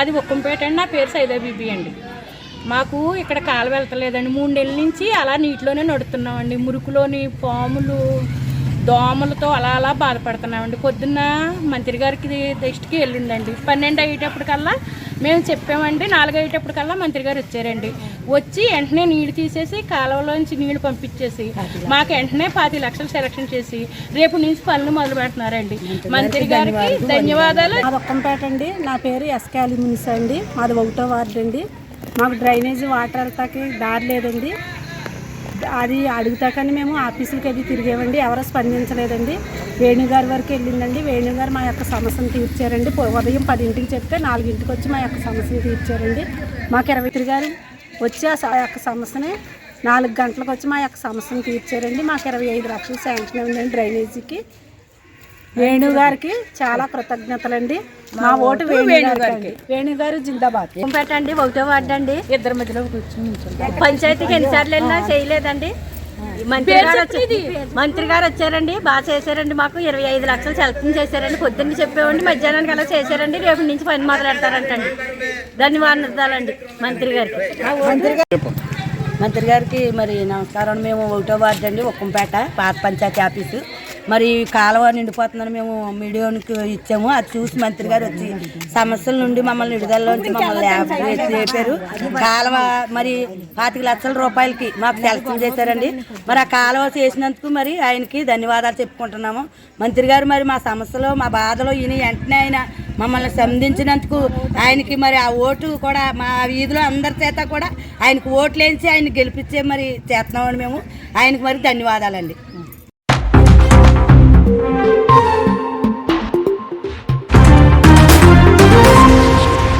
అది ఉక్కంపేట అండి నా పేరు సైదా బీబీ అండి. మాకు ఇక్కడ కాలు వెళ్తలేదండి. మూడు నెలల నుంచి అలా నీటిలోనే నడుతున్నామండి. మురుకులోని పాములు దోమలతో అలా అలా బాధపడుతున్నామండి. పొద్దున్న మంత్రి గారికి దృష్టికి వెళ్ళిందండి పన్నెండు అయ్యేటప్పటికల్లా మేము చెప్పామండి నాలుగు అయ్యేటప్పటికల్లా మంత్రి గారు వచ్చారండి. వచ్చి వెంటనే నీళ్ళు తీసేసి కాలువలోంచి నీళ్ళు పంపించేసి మాకు వెంటనే పాతి లక్షలు సెలక్షన్ చేసి రేపు నుంచి పనులు మొదలు పెడుతున్నారండి. మంత్రి గారికి ధన్యవాదాలు. ఒక్కంపేట అండి నా పేరు ఎస్కే అలిమినిస్ అండి. మాది ఒకటో వార్డు అండి. మాకు డ్రైనేజ్ వాటర్ వెళ్తాకి దారి లేదండి. అది అడుగుతాకని మేము ఆఫీసులకి అది తిరిగామండి. ఎవరు స్పందించలేదండి. వేణుగారి వరకు వెళ్ళిందండి. వేణుగారు మా యొక్క సమస్యను తీర్చారండి. ఉదయం పదింటికి చెప్తే నాలుగింటికి వచ్చి మా యొక్క సమస్యను తీర్చారండి. మాకు ఇరవై గారు వచ్చి ఆ స- ఆ యొక్క సమస్యని నాలుగు గంటలకు వచ్చి మా యొక్క సమస్యను తీర్చారండి. మాకు ఇరవై ఐదు లక్షలు శాంక్షన్ ఉందండి డ్రైనేజీకి. వేణు గారికి చాలా కృతజ్ఞతలండి. మా ఓటు వేణు గారికి వేణు గారు జిందాబాద్. పెట్టండి? ఒకటో వార్డు అండి ఇద్దరి మధ్యలో కూర్చొని పంచాయతీకి ఎన్నిసార్లు వెళ్ళినా చేయలేదండి. మంత్రి గారు మంత్రి గారు వచ్చారండి. బాగా చేశారండి మాకు. ఇరవై ఐదు లక్షలు సెలక్షన్ చేశారండి. పొద్దున్న చెప్పామండి మధ్యాహ్నానికి అలా చేశారండి. రేపు నుంచి పని మొదలు పెడతారంటండి ధన్యవాదాలండి మంత్రి గారికి. మంత్రి గారికి మరి నమస్కారం. మేము ఒకటో వార్డు అండి ఒక్కంపేట పాత పంచాయతీ ఆఫీసు. మరి కాలువ నిండిపోతుందని మేము మీడియానికి ఇచ్చాము. అది చూసి మంత్రి గారు వచ్చి సమస్యల నుండి మమ్మల్ని విడుదలలోంచి మమ్మల్ని చెప్పారు కాలువ మరి పాతిక లక్షల రూపాయలకి మాకు సెలక్షన్ చేశారండి. మరి ఆ కాలువ చేసినందుకు మరి ఆయనకి ధన్యవాదాలు చెప్పుకుంటున్నాము. మంత్రి గారు మరి మా సమస్యలో మా బాధలో ఈయన వెంటనే ఆయన మమ్మల్ని సంధించినందుకు ఆయనకి మరి ఆ ఓటు కూడా మా వీధిలో అందరి చేత కూడా ఆయనకు ఓట్లు వేయించి ఆయన గెలిపించే మరి చేస్తున్నామని మేము. ఆయనకు మరి ధన్యవాదాలండి. Thank you.